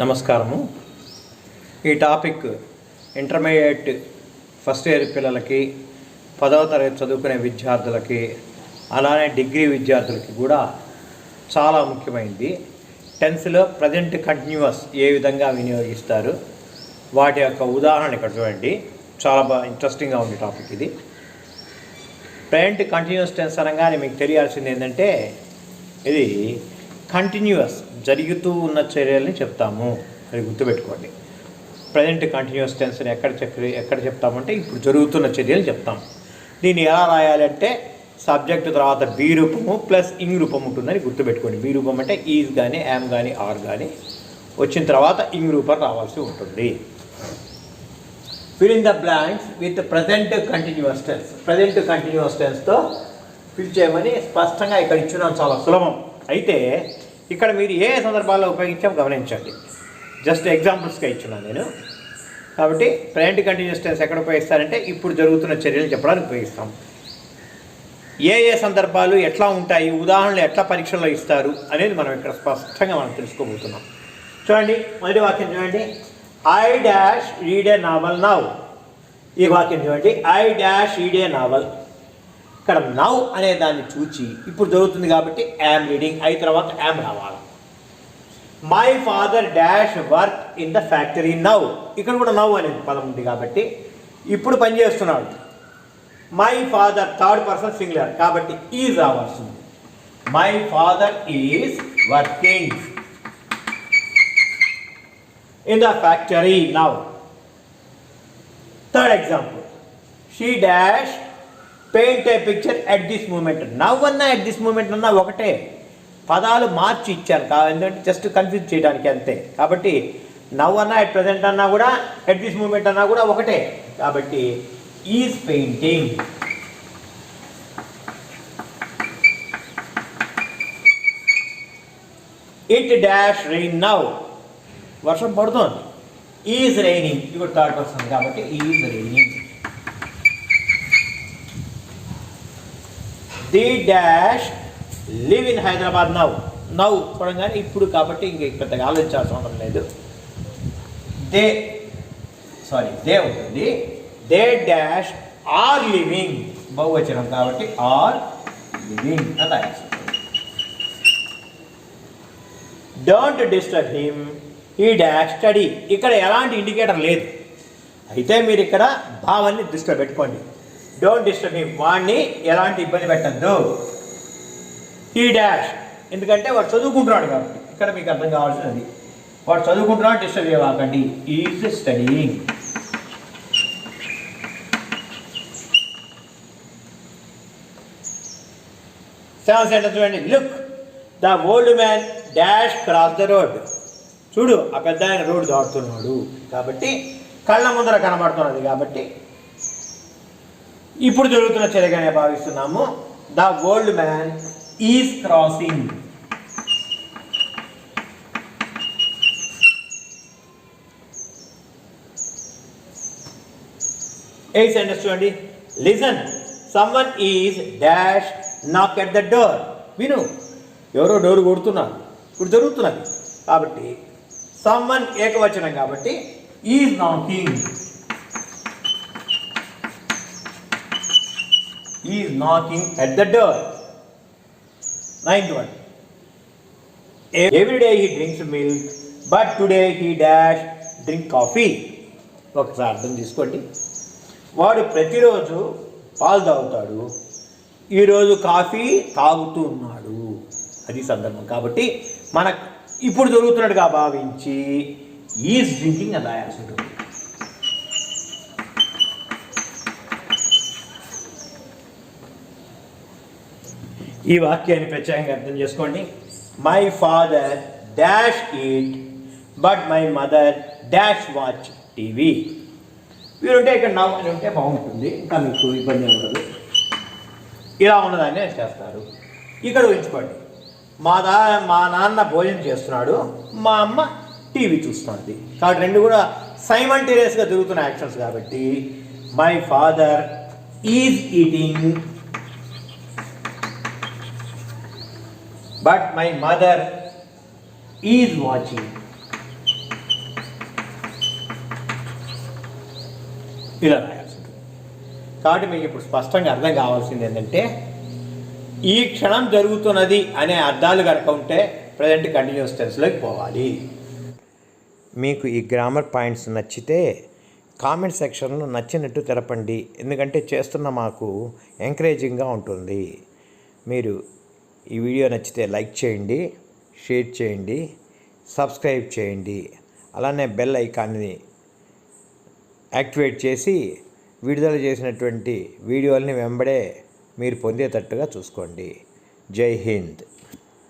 నమస్కారము. ఈ topic intermediate first year పిల్లలకి పదవ తరగతి చదువుకునే విద్యార్థులకి అలానే డిగ్రీ విద్యార్థులకి కూడా చాలా ముఖ్యమైనది టెన్త్లో ప్రజెంట్ కంటిన్యూస్ ఏ విధంగా వినియోగిస్తారు? వాటి యొక్క ఉదాహరణ ఇక్కడ చూడండి. చాలా బాగా ఇంట్రెస్టింగ్గా ఉంది టాపిక్ ఇది. ప్రజెంట్ కంటిన్యూస్ టెన్స్ అనగానే మీకు తెలియాల్సింది ఏంటంటే ఇది కంటిన్యూస్ జరుగుతూ ఉన్న చర్యల్ని చెప్తాము అది గుర్తుపెట్టుకోండి. ప్రజెంట్ కంటిన్యూస్ టెన్స్ని ఎక్కడ చెప్ ఎక్కడ చెప్తామంటే ఇప్పుడు జరుగుతున్న చర్యలు చెప్తాం. దీన్ని ఎలా రాయాలంటే సబ్జెక్ట్ తర్వాత బీ రూపము ప్లస్ ఇంగ్ రూపం ఉంటుందని గుర్తుపెట్టుకోండి. బీ రూపం అంటే ఈజ్ కానీ యామ్ కానీ ఆర్ కానీ వచ్చిన తర్వాత ఇంగ్ రూపం రావాల్సి ఉంటుంది. Fill in the blanks with present continuous tense present continuous టెన్స్తో fill చేయమని స్పష్టంగా ఇక్కడ ఇచ్చిన చాలా సులభం. అయితే ఇక్కడ మీరు ఏ సందర్భాల్లో ఉపయోగించాం గమనించండి. జస్ట్ ఎగ్జాంపుల్స్గా ఇచ్చున్నాను నేను. కాబట్టి ప్రజెంట్ కంటిన్యూస్ టెన్స్ ఎక్కడ ఉపయోగిస్తారంటే ఇప్పుడు జరుగుతున్న చర్యలు చెప్పడానికి ఉపయోగిస్తాం. ఏ ఏ సందర్భాలు ఎట్లా ఉంటాయి ఉదాహరణలు ఎట్లా పరీక్షల్లో ఇస్తారు అనేది మనం ఇక్కడ స్పష్టంగా మనం తెలుసుకోబోతున్నాం. చూడండి మొదటి వాక్యం చూడండి. I dash read a novel now ఈ వాక్యం చూడండి. I dash read a novel ఇక్కడ నవ్ అనే దాన్ని చూచి ఇప్పుడు జరుగుతుంది కాబట్టి యామ్ రీడింగ్ అయిన తర్వాత యామ్ రావాలి. My father dash work in the factory now ఇక్కడ కూడా నవ్ అనేది పదం ఉంది కాబట్టి ఇప్పుడు పనిచేస్తున్నాడు my father third person singular కాబట్టి ఈజ్ రావాల్సింది. My father is working in the factory now third example she dash paint a picture at this moment now అన్నా అట్ దిస్ మూమెంట్ అన్నా ఒకటే. పదాలు మార్చి ఇచ్చారు ఎందుకంటే జస్ట్ కన్ఫ్యూజ్ చేయడానికి అంతే. కాబట్టి నవ్ అన్నా అట్ ప్రజెంట్ అన్నా కూడా అట్ దిస్ మూమెంట్ అన్నా కూడా ఒకటే. కాబట్టి is painting it dash rain now వర్షం పడుతోంది. ఈజ్ రైనింగ్ ఇప్పుడు థర్డ్ పర్సన్ కాబట్టి is raining the dash live in Hyderabad now now చూడంగానే ఇప్పుడు కాబట్టి ఇంక పెద్దగా ఆలోచించాల్సిన అవసరం లేదు. దే సారీ దే ఉంటుంది. They dash are living. బహువచనం కాబట్టి ఆర్ లివింగ్ అని రాయాల్సి don't disturb him. He dash study. ఇక్కడ ఎలాంటి ఇండికేటర్ లేదు. అయితే మీరు ఇక్కడ భావాన్ని దృష్టిలో పెట్టుకోండి. డోంట్ డిస్టర్బ్ హిమ్ వాడిని ఎలాంటి ఇబ్బంది పెట్టద్దు. ఈ డాష్ ఎందుకంటే వాడు చదువుకుంటున్నాడు కాబట్టి. ఇక్కడ మీకు అర్థం కావాల్సినది. వాడు చదువుకుంటున్నాడు డిస్టర్బ్ చేయవాకండి. ఈజ్ స్టడీయింగ్ సెవెన్ సెంటెన్స్ చూడండి. Look the old man dash cross the road చూడు ఆ పెద్ద ఆయన రోడ్డు దాటుతున్నాడు. కాబట్టి కళ్ళ ముందర కనబడుతున్నది కాబట్టి ఇప్పుడు జరుగుతున్న చర్యగానే భావిస్తున్నాము. The old man is crossing. Eight sentence చూడండి listen someone is dash knock at the door విను ఎవరో డోర్ కొడుతున్నారు. ఇప్పుడు జరుగుతున్నది. కాబట్టి సమ్వన్ ఏకవచనం కాబట్టి is knocking is knocking at the door ninth one every day he drinks milk but today he dash drink coffee ఒకసారి అర్థం తీసుకోండి. వాడు ప్రతిరోజు పాలు తాగుతాడు. ఈరోజు కాఫీ తాగుతూ ఉన్నాడు. అది సందర్భం కాబట్టి మన ఇప్పుడు జరుగుతున్నట్టుగా భావించి ఈజ్ డ్రింకింగ్ అని రాయాల్సి ఉంటుంది ఈ వాక్యాన్ని ప్రత్యేకంగా అర్థం చేసుకోండి. My father dash eat but my mother dash watch TV వీరుంటే ఇక్కడ నవ్వు అని ఉంటే బాగుంటుంది ఇంకా మీకు ఇబ్బంది ఉండదు. ఇలా ఉన్నదాన్ని చేస్తారు. ఇక్కడ ఉంచుకోండి మా దా మా నాన్న భోజనం చేస్తున్నాడు మా అమ్మ టీవీ చూస్తుంది. కాబట్టి రెండు కూడా సైమల్టేనియస్గా జరుగుతున్న యాక్షన్స్ కాబట్టి my father is eating but my mother is watching ఇలా రాయాల్సి ఉంటుంది కాబట్టి మీకు ఇప్పుడు స్పష్టంగా అర్థం కావాల్సింది ఏంటంటే ఈ క్షణం జరుగుతున్నది అనే అర్థాలు కనుక ఉంటే ప్రజెంట్ కంటిన్యూస్ టెన్స్లోకి పోవాలి. మీకు ఈ గ్రామర్ పాయింట్స్ నచ్చితే కామెంట్ సెక్షన్లో నచ్చినట్టు తెరపండి. ఎందుకంటే చేస్తున్న మాకు ఎంకరేజింగ్గా ఉంటుంది. మీరు ఈ వీడియో నచ్చితే లైక్ చేయండి షేర్ చేయండి సబ్స్క్రైబ్ చేయండి. అలానే బెల్ ఐకాన్ని యాక్టివేట్ చేసి విడుదల చేసినటువంటి వీడియోల్ని వెంబడే మీరు పొందేటట్టుగా చూసుకోండి. జై హింద్.